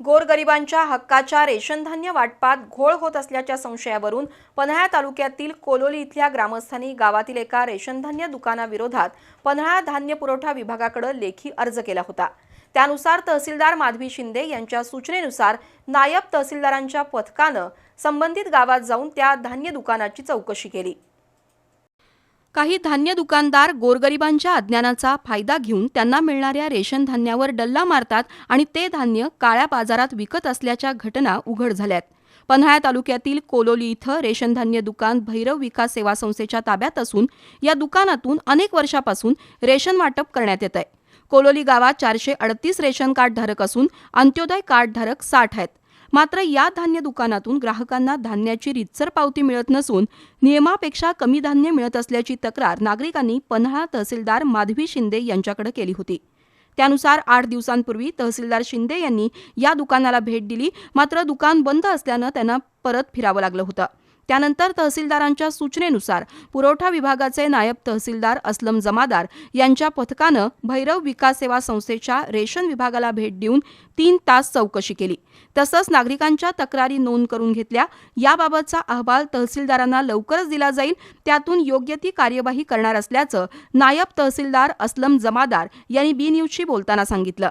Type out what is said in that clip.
गोरगरिबांच्या हक्काच्या रेशनधान्य वाटपात घोळ होत असल्याच्या संशयावरून पन्हाळा तालुक्यातील कोलोली इथल्या ग्रामस्थांनी गावातील एका रेशनधान्य दुकानाविरोधात पन्हाळा धान्य पुरवठा विभागाकडे लेखी अर्ज केला होता. त्यानुसार तहसीलदार माधवी शिंदे यांच्या सूचनेनुसार नायब तहसीलदारांच्या पथकानं संबंधित गावात जाऊन त्या धान्य दुकानाची चौकशी केली. काही धान्य दुकानदार गोरगरिबांच्या अज्ञानाचा फायदा घेऊन त्यांना मिळणाऱ्या रेशन धान्यावर डल्ला मारतात आणि ते धान्य काळ्या बाजारात विकत असल्याच्या घटना उघड झाल्यात. पन्हाळा तालुक्यातील कोलोली इथं रेशन धान्य दुकान भैरव विकास सेवा संस्थेच्या ताब्यात असून या दुकानातून अनेक वर्षापासून रेशन वाटप करण्यात येत आहे कोलोली गावात चारशे अडतीस रेशन कार्डधारक असून अंत्योदय कार्डधारक साठ आहेत. मात्र या धान्य दुकानातून ग्राहकांना धान्याची रितसर पावती मिळत नसून नियमापेक्षा कमी धान्य मिळत असल्याची तक्रार नागरिकांनी पन्हाळा तहसीलदार माधवी शिंदे यांच्याकडे केली होती. त्यानुसार आठ दिवसांपूर्वी तहसीलदार शिंदे यांनी या दुकानाला भेट दिली मात्र दुकान बंद असल्यानं त्यांना परत फिरावं लागलं होतं. त्यानंतर तहसीलदारांच्या सूचनेनुसार पुरवठा विभागाचे नायब तहसीलदार असलम जमादार यांच्या पथकानं भैरव विकास सेवा संस्थेच्या रेशन विभागाला भेट देऊन तीन तास चौकशी केली. तसंच नागरिकांच्या तक्रारी नोंद करून घेतल्या. याबाबतचा अहवाल तहसीलदारांना लवकरच दिला जाईल. त्यातून योग्य ती कार्यवाही करणार असल्याचं नायब तहसीलदार असलम जमादार यांनी बी न्यूजशी बोलताना सांगितलं.